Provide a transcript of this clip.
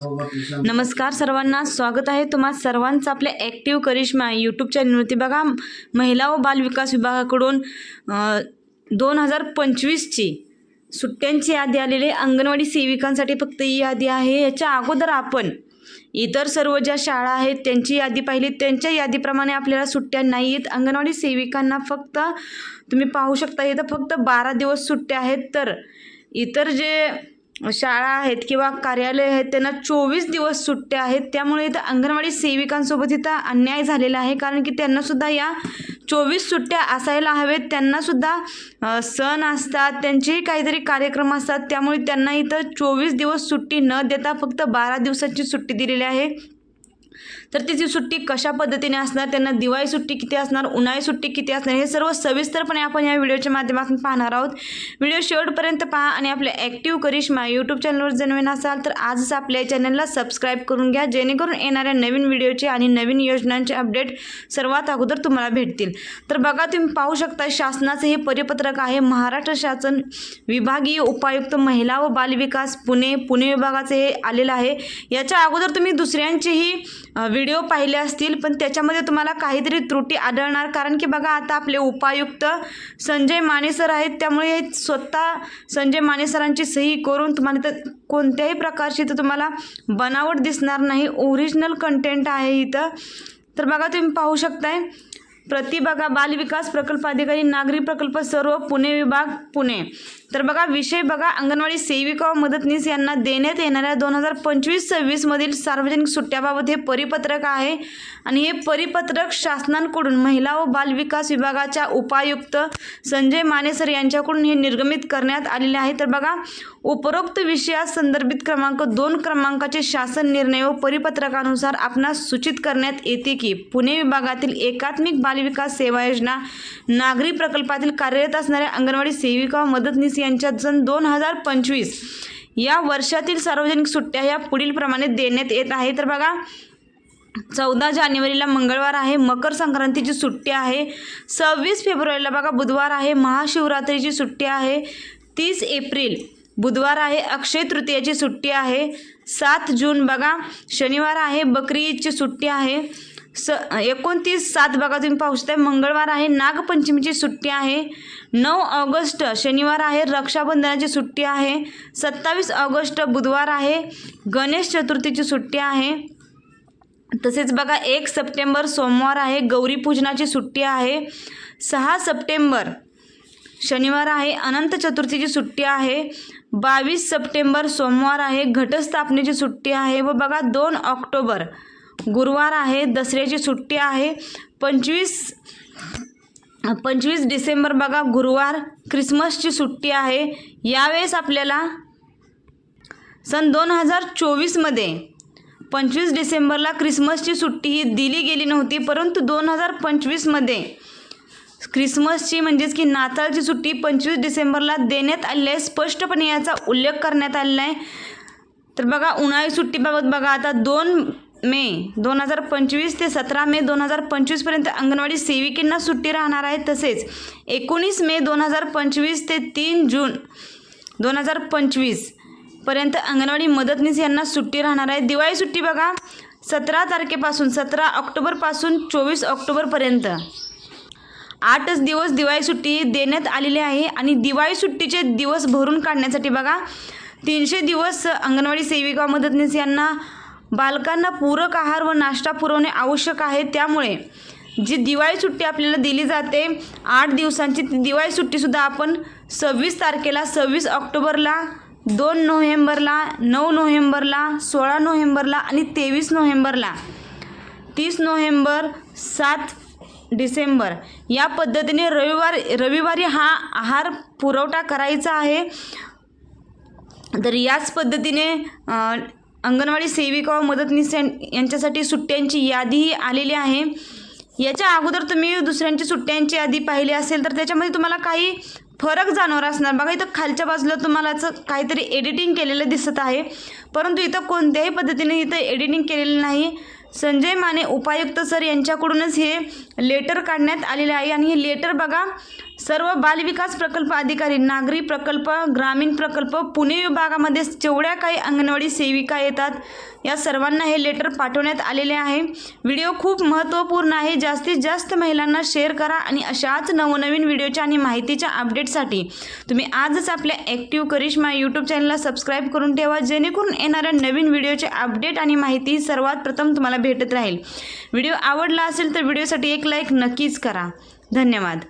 नमस्कार सर्वांना स्वागत आहे तुम्हा सर्वांचं आपल्या ॲक्टिव्ह करिश्मा यूट्यूब चॅनलवरती बघा महिला व बालविकास विभागाकडून दोन हजार पंचवीसची सुट्ट्यांची यादी आलेली आहे. अंगणवाडी सेविकांसाठी फक्त ही यादी आहे. याच्या अगोदर आपण इतर सर्व ज्या शाळा आहेत त्यांची यादी पाहिली. त्यांच्या यादीप्रमाणे आपल्याला सुट्ट्या नाही आहेत अंगणवाडी सेविकांना फक्त तुम्ही पाहू शकता इथं फक्त बारा दिवस सुट्ट्या आहेत. तर इतर जे शाळा आहेत किंवा कार्यालय आहेत त्यांना चोवीस दिवस सुट्ट्या आहेत. त्यामुळे इथं अंगणवाडी सेविकांसोबत इथं अन्याय झालेला आहे. कारण की त्यांनासुद्धा या चोवीस सुट्ट्या असायला हवेत. त्यांनासुद्धा सण असतात त्यांचेही काहीतरी कार्यक्रम असतात. त्यामुळे त्यांना इथं चोवीस दिवस सुट्टी न देता फक्त बारा दिवसाची सुट्टी दिलेली आहे. तर तिची सुट्टी कशा पद्धतीने असणार त्यांना दिवाळी सुट्टी किती असणार उन्हाळी सुट्टी किती असणार हे सर्व सविस्तरपणे आपण या व्हिडिओच्या माध्यमातून पाहणार आहोत. व्हिडिओ शेवटपर्यंत पहा आणि आपल्या ॲक्टिव्ह करिश्मा यूट्यूब चॅनलवर जन्मेन असाल तर आजच आपल्या चॅनलला सबस्क्राईब करून घ्या जेणेकरून येणाऱ्या नवीन व्हिडिओचे आणि नवीन योजनांचे अपडेट सर्वात अगोदर तुम्हाला भेटतील. तर बघा तुम्ही पाहू शकता शासनाचं हे परिपत्रक आहे. महाराष्ट्र शासन विभागीय उपायुक्त महिला व बालविकास पुणे पुणे विभागाचे हे आलेलं आहे. याच्या अगोदर तुम्ही दुसऱ्यांचेही व्हिडिओ पाहिले असतील पण त्याच्यामध्ये तुम्हाला काहीतरी त्रुटी आढळणार. कारण की बघा आता आपले उपायुक्त संजय माने सर आहेत त्यामुळे हे स्वतः संजय माने सरांची सही करून तुम्हाला तर कोणत्याही प्रकारची इथं तुम्हाला बनावट दिसणार नाही. ओरिजिनल कंटेंट आहे इथं. तर बघा तुम्ही पाहू शकताय. प्रति बघा बालविकास प्रकल्प अधिकारी नागरी प्रकल्प सर्व पुणे विभाग पुणे. तर बघा विषय बघा अंगणवाडी सेविका व मदतनीस यांना देण्यात येणाऱ्या दोन हजार पंचवीस सव्वीसमधील सार्वजनिक सुट्ट्याबाबत हे परिपत्रक आहे. आणि हे परिपत्रक शासनांकडून महिला व बालविकास विभागाच्या उपायुक्त संजय मानेसर यांच्याकडून हे निर्गमित करण्यात आलेले आहे. तर बघा उपरोक्त विषयात संदर्भित क्रमांक दोन क्रमांकाचे शासन निर्णय व परिपत्रकानुसार आपणास सूचित करण्यात येते की पुणे विभागातील एकात्मिक बालविकास सेवा योजना नागरी प्रकल्पातील कार्यरत असणाऱ्या अंगणवाडी सेविका मदतनीस यांच्यात सन दोन हजार पंचवीस या वर्षातील सार्वजनिक सुट्ट्या या पुढील प्रमाणे देण्यात येत आहे. तर बघा चौदा जानेवारीला मंगळवार आहे मकर संक्रांतीची सुट्टी आहे सव्वीस फेब्रुवारीला बघा बुधवार आहे महाशिवरात्रीची सुट्टी आहे तीस एप्रिल बुधवार आहे अक्षय तृतीयाची सुट्टी आहे सात जून बघा शनिवार आहे बकरी ईदची सुट्टी आहे स एकोणतीस सात बघा तुम्ही पाहू शकता. मंगळवार आहे नागपंचमीची सुट्टी आहे. नऊ ऑगस्ट शनिवार आहे रक्षाबंधनाची सुट्टी आहे. सत्तावीस ऑगस्ट बुधवार आहे गणेश चतुर्थीची सुट्टी आहे. तसेच बघा एक सप्टेंबर सोमवार आहे गौरीपूजनाची सुट्टी आहे. सहा सप्टेंबर शनिवार आहे अनंत चतुर्थीची सुट्टी आहे. बावीस सप्टेंबर सोमवार आहे घटस्थापनेची सुट्टी आहे व बघा दोन ऑक्टोबर गुरुवार आहे दसऱ्याची सुट्टी आहे. पंचवीस पंचवीस डिसेंबर बघा गुरुवार क्रिसमसची सुट्टी आहे. यावेळेस आपल्याला सन दोन हजार चोवीसमध्ये पंचवीस डिसेंबरला क्रिसमसची सुट्टी ही दिली गेली नव्हती परंतु दोन हजार पंचवीसमध्ये क्रिसमसची म्हणजेच की नाताळची सुट्टी पंचवीस डिसेंबरला देण्यात आली आहे. स्पष्टपणे याचा उल्लेख करण्यात आलेला आहे. तर बघा उन्हाळी सुट्टीबाबत बघा आता दोन मे दोन हजार पंचवीस ते सतरा मे दोन हजार पंचवीसपर्यंत अंगणवाडी सेविकांना सुट्टी राहणार आहे. तसेच एकोणीस मे दोन हजार पंचवीस ते तीन जून दोन हजार पंचवीसपर्यंत अंगणवाडी मदतनीस यांना सुट्टी राहणार आहे. दिवाळी सुट्टी बघा. सतरा तारखेपासून सतरा ऑक्टोबरपासून चोवीस ऑक्टोबरपर्यंत आठच दिवस दिवाळी सुट्टी देण्यात आलेली आहे आणि दिवाळी सुट्टीचे दिवस भरून काढण्यासाठी बघा. तीनशे दिवस अंगणवाडी सेविका मदतनीस यांना बालकांना पूरक आहार व नाश्ता पुरवणे आवश्यक आहे. त्यामुळे जी दिवाळी सुट्टी आपल्याला दिली जाते आठ दिवसांची ती दिवाळी सुट्टीसुद्धा आपण सव्वीस तारखेला सव्वीस ऑक्टोबरला दोन नोव्हेंबरला नऊ नोव्हेंबरला सोळा नोव्हेंबरला आणि तेवीस नोव्हेंबरला. तीस नोव्हेंबर सात डिसेंबर. या पद्धतीने रविवार रविवारी हा आहार पुरवठा करायचा आहे. तर याच पद्धतीने अंगणवाडी सेविका व मदतनीस यांच्यासाठी सुट्ट्यांची यादीही आलेली आहे. याच्या अगोदर तुम्ही दुसऱ्यांची सुट्ट्यांची यादी पाहिली असेल तर त्याच्यामध्ये तुम्हाला काही फरक जाणवणार असणार. बघा इथं खालच्या बाजूला तुम्हाला काहीतरी एडिटिंग केलेलं दिसत आहे. परंतु इथं कोणत्याही पद्धतीने इथं एडिटिंग केलेलं नाही. संजय माने उपायुक्त सर यांच्याकडूनच हे लेटर काढण्यात आलेले आहे. आणि हे लेटर बघा सर्व बालविकास प्रकल्प अधिकारी नागरी प्रकल्प ग्रामीण प्रकल्प पुणे विभागामध्ये जेवढ्या काही अंगणवाडी सेविका येतात या सर्वांना हे लेटर पाठवण्यात आलेले आहे. व्हिडिओ खूप महत्त्वपूर्ण आहे. जास्तीत जास्त महिलांना शेअर करा आणि अशाच नवनवीन व्हिडिओच्या आणि माहितीच्या अपडेटसाठी तुम्ही आजच आपल्या ॲक्टिव्ह करिश्मा यूट्यूब चॅनलला सबस्क्राईब करून ठेवा. जेणेकरून येणाऱ्या नवीन व्हिडिओचे अपडेट आणि माहिती सर्वात प्रथम तुम्हाला भेटत राहील. व्हिडिओ आवडला असेल तर व्हिडिओसाठी एक लाईक नक्कीच करा. धन्यवाद.